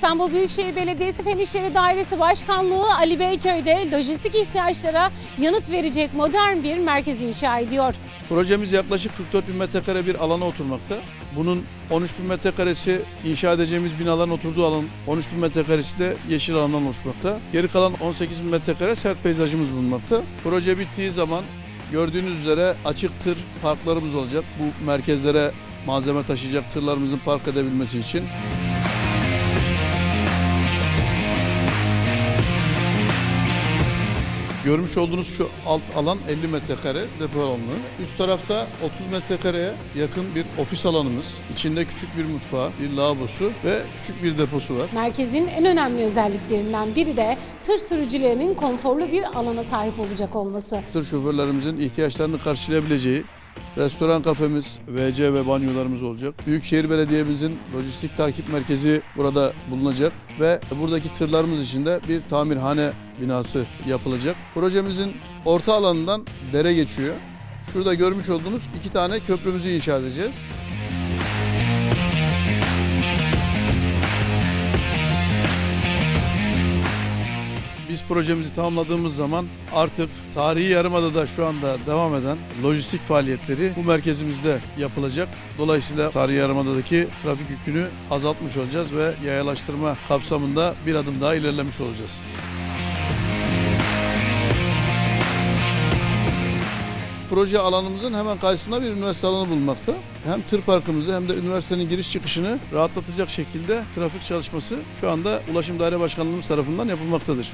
İstanbul Büyükşehir Belediyesi Fen İşleri Dairesi Başkanlığı Ali Beyköy'de lojistik ihtiyaçlara yanıt verecek modern bir merkez inşa ediyor. Projemiz yaklaşık 44 bin metrekare bir alana oturmakta. Bunun 13 bin metrekaresi inşa edeceğimiz binaların oturduğu alan, 13 bin metrekaresi de yeşil alandan oluşmakta. Geri kalan 18 bin metrekare sert peyzajımız bulunmakta. Proje bittiği zaman gördüğünüz üzere açık tır parklarımız olacak. Bu merkezlere malzeme taşıyacak tırlarımızın park edebilmesi için. Görmüş olduğunuz şu alt alan 50 metrekare depo alanı. Üst tarafta 30 metrekareye yakın bir ofis alanımız. İçinde küçük bir mutfağı, bir lavabosu ve küçük bir deposu var. Merkezin en önemli özelliklerinden biri de tır sürücülerinin konforlu bir alana sahip olacak olması. Tır şoförlerimizin ihtiyaçlarını karşılayabileceği restoran kafemiz, WC ve banyolarımız olacak. Büyükşehir Belediye'mizin lojistik takip merkezi burada bulunacak ve buradaki tırlarımız için de bir tamirhane binası yapılacak. Projemizin orta alanından dere geçiyor. Şurada görmüş olduğunuz iki tane köprümüzü inşa edeceğiz. Biz projemizi tamamladığımız zaman artık tarihi yarımadada şu anda devam eden lojistik faaliyetleri bu merkezimizde yapılacak. Dolayısıyla tarihi yarımadadaki trafik yükünü azaltmış olacağız ve yayalaştırma kapsamında bir adım daha ilerlemiş olacağız. Proje alanımızın hemen karşısında bir üniversite alanı bulunmakta. Hem tır parkımızı hem de üniversitenin giriş çıkışını rahatlatacak şekilde trafik çalışması şu anda Ulaşım Daire Başkanlığımız tarafından yapılmaktadır.